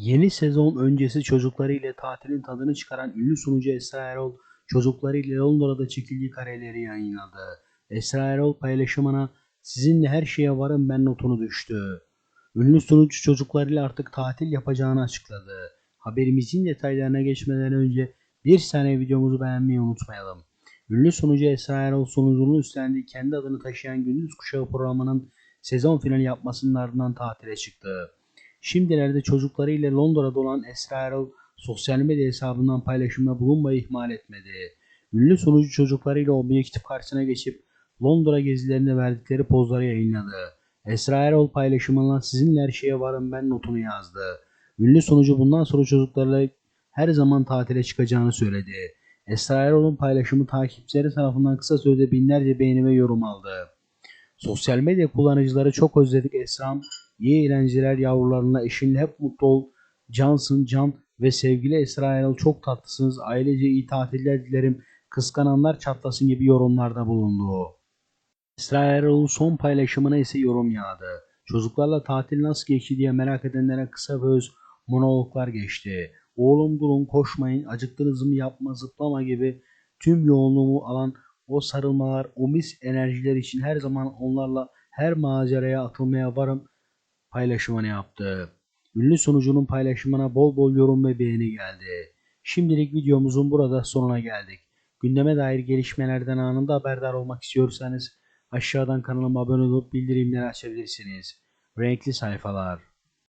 Yeni sezon öncesi çocuklarıyla tatilin tadını çıkaran ünlü sunucu Esra Erol çocuklarıyla Londra'da çekildiği kareleri yayınladı. Esra Erol paylaşımına sizinle her şeye varım ben notunu düştü. Ünlü sunucu çocuklarıyla artık tatil yapacağını açıkladı. Haberimizin detaylarına geçmeden önce bir saniye videomuzu beğenmeyi unutmayalım. Ünlü sunucu Esra Erol sunuculuğunu üstlendiği kendi adını taşıyan Gündüz Kuşağı programının sezon finali yapmasının ardından tatile çıktı. Şimdilerde çocuklarıyla Londra'da olan Esra Erol sosyal medya hesabından paylaşımda bulunmayı ihmal etmedi. Ünlü sunucu çocuklarıyla objektif karşısına geçip Londra gezilerinde verdikleri pozları yayınladı. Esra Erol paylaşımına sizinle her şeye varım ben notunu yazdı. Ünlü sunucu bundan sonra çocuklarla her zaman tatile çıkacağını söyledi. Esra Erol'un paylaşımı takipçileri tarafından kısa sürede binlerce beğeni ve yorum aldı. Sosyal medya kullanıcıları çok özledik Esra'm. İyi eğlenceler yavrularına eşinle hep mutlu ol. Cansın Can ve sevgili Esra Erol çok tatlısınız. Ailece iyi tatiller dilerim. Kıskananlar çatlasın gibi yorumlarda bulundu. Esra Erol'un son paylaşımına ise yorum yağdı. Çocuklarla tatil nasıl geçti diye merak edenlere kısa ve öz monologlar geçti. Oğlum durun koşmayın acıktınız mı yapma zıplama gibi tüm yoğunluğumu alan o sarılmalar o mis enerjiler için her zaman onlarla her maceraya atılmaya varım paylaşımını yaptı. Ünlü sunucunun paylaşımına bol bol yorum ve beğeni geldi. Şimdilik videomuzun burada sonuna geldik. Gündeme dair gelişmelerden anında haberdar olmak istiyorsanız aşağıdan kanalıma abone olup bildirimleri açabilirsiniz. Renkli sayfalar.